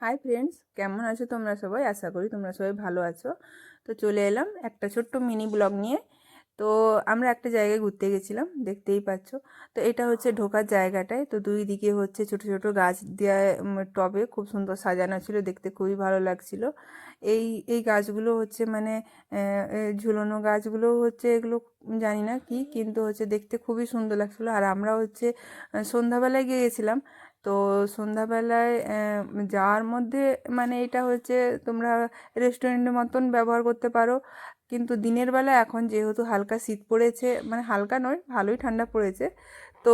Hi friends কেমন আছো তোমরা সবাই? আশা করি তোমরা সবাই ভালো আছো। তো চলে এলাম একটা ছোট্ট মিনি ব্লগ নিয়ে। তো আমরা একটা জায়গায় ঘুরতে গেছিলাম, দেখতেই পাচ্ছ। তো এটা হচ্ছে ঢোকার জায়গাটায়। তো দুই দিকে হচ্ছে ছোট ছোট গাছ দেওয়া টবে খুব সুন্দর সাজানো ছিল, দেখতে খুবই ভালো লাগছিল। এই এই গাছগুলো হচ্ছে মানে ঝুলনো গাছগুলো হচ্ছে এগুলো জানি না কি, কিন্তু হচ্ছে দেখতে খুবই সুন্দর লাগছিল। আর আমরা হচ্ছে সন্ধ্যাবেলায় গিয়েছিলাম। তো সন্ধ্যাবেলায় যাওয়ার মধ্যে মানে এটা হচ্ছে তোমরা রেস্টুরেন্টের মতন ব্যবহার করতে পারো। কিন্তু দিনের বেলা এখন যেহেতু হালকা শীত পড়েছে মানে হালকা নয়, ভালোই ঠান্ডা পড়েছে। তো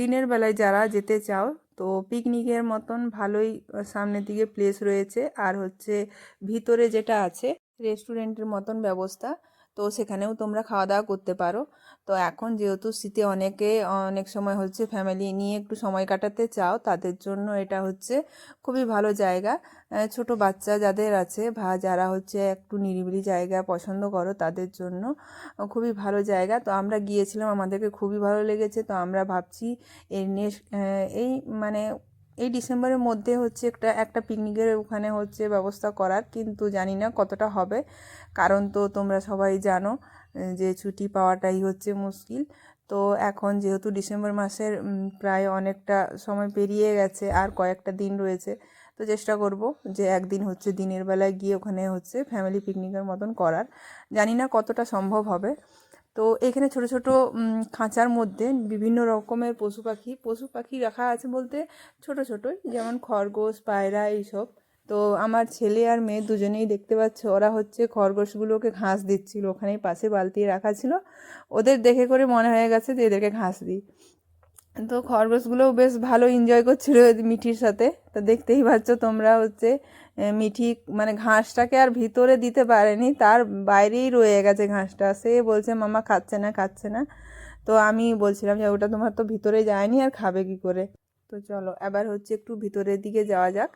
দিনের বেলায় যারা যেতে চাও, তো পিকনিকের মতন ভালোই সামনের দিকে প্লেস রয়েছে। আর হচ্ছে ভিতরে যেটা আছে, রেস্টুরেন্টের মতন ব্যবস্থা। তো সেখানেও তোমরা খাওয়া দাওয়া করতে পারো। তো এখন যেহেতু শীতে অনেকে, অনেক সময় হচ্ছে ফ্যামিলি নিয়ে একটু সময় কাটাতে চাও, তাদের জন্য এটা হচ্ছে খুবই ভালো জায়গা। ছোট বাচ্চা যাদের আছে বা যারা হচ্ছে একটু নিরিবিলি জায়গা পছন্দ করো, তাদের জন্য খুবই ভালো জায়গা। তো আমরা গিয়েছিলাম, আমাদেরকে খুবই ভালো লেগেছে। তো আমরা ভাবছি এই নেক্সট এই মানে এই ডিসেম্বরের মধ্যে হচ্ছে একটা একটা পিকনিকের ওখানে হচ্ছে ব্যবস্থা করার, কিন্তু জানি না কতটা হবে। কারণ তো তোমরা সবাই জানো যে ছুটি পাওয়াটাই হচ্ছে মুশকিল। তো এখন যেহেতু ডিসেম্বর মাসের প্রায় অনেকটা সময় পেরিয়ে গেছে, আর কয়েকটা দিন রয়েছে, তো চেষ্টা করব যে একদিন হচ্ছে দিনের বেলায় গিয়ে ওখানে হচ্ছে ফ্যামিলি পিকনিকের মতন করার। জানি না কতটা সম্ভব হবে। তো এখানে ছোট ছোট খাঁচার মধ্যে বিভিন্ন রকমের পশু পাখি পশু পাখি রাখা আছে বলতে ছোট ছোটই, যেমন খরগোশ, পায়রা এইসব। তো আমার ছেলে আর মেয়ে দুজনেই দেখতে পাচ্ছে, ওরা হচ্ছে খরগোশগুলোকে ঘাস দিচ্ছিল, ওখানেই পাশে বালতি রাখা ছিল। ওদের দেখে করে মনে হয়ে গেছে যে এদেরকে ঘাস দিই। তো খরগোশগুলোও বেশ ভালো এনজয় করছিল মিঠির সাথে। তো দেখতেই পাচ্ছ তোমরা হচ্ছে মিঠি মানে ঘাসটাকে আর ভিতরে দিতে পারেনি, তার বাইরেই রয়ে গেছে ঘাসটা। সে বলছে, মামা খাচ্ছে না খাচ্ছে না। তো আমি বলছিলাম যে, ওটা তোমার তো ভিতরে যায়নি, আর খাবে কি করে? তো চলো, এবার হচ্ছে একটু ভিতরের দিকে যাওয়া যাক।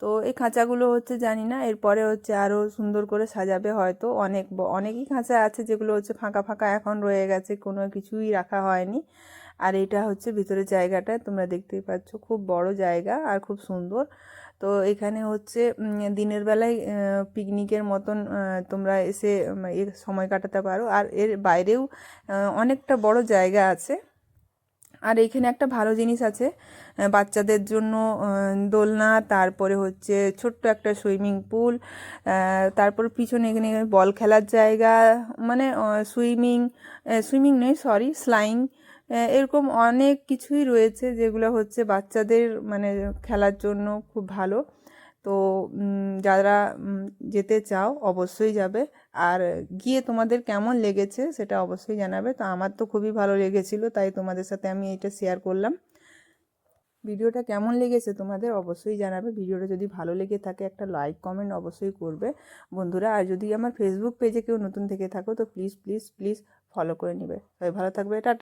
তো এই খাঁচাগুলো হচ্ছে জানি না, এরপরে হচ্ছে আরও সুন্দর করে সাজাবে হয়তো অনেক অনেকই খাঁচা আছে যেগুলো হচ্ছে ফাঁকা ফাঁকা এখন রয়ে গেছে, কোনো কিছুই রাখা হয়নি। আর এটা হচ্ছে ভিতরের জায়গাটা, তোমরা দেখতেই পাচ্ছ। খুব বড় জায়গা আর খুব সুন্দর। তো এখানে হচ্ছে দিনের বেলায় পিকনিকের মতন তোমরা এসে সময় কাটাতে পারো। আর এর বাইরেও অনেকটা বড় জায়গা আছে। আর এখানে একটা ভালো জিনিস আছে বাচ্চাদের জন্য দোলনা, তারপরে হচ্ছে ছোট্ট একটা সুইমিং পুল তারপর পিছনে এখানে বল খেলার জায়গা মানে সুইমিং সুইমিং নয়, সরি, স্লাইং এরকম অনেক কিছুই রয়েছে যেগুলো হচ্ছে বাচ্চাদের মানে খেলার জন্য খুব ভালো। তো যারা যেতে চাও অবশ্যই যাবে। আর গিয়ে তোমাদের কেমন লেগেছে সেটা অবশ্যই জানাবে। তো আমার তো খুবই ভালো লেগেছিলো, তাই তোমাদের সাথে আমি এটা শেয়ার করলাম। ভিডিওটা কেমন লেগেছে তোমাদের অবশ্যই জানাবে। ভিডিওটা যদি ভালো লেগে থাকে একটা লাইক কমেন্ট অবশ্যই করবে। বন্ধুরা, আর যদি আমার ফেসবুক পেজে কেউ নতুন থেকে থাকো, তো প্লিজ প্লিজ প্লিজ ফলো করে নেবে। সবাই ভালো থাকবে এটা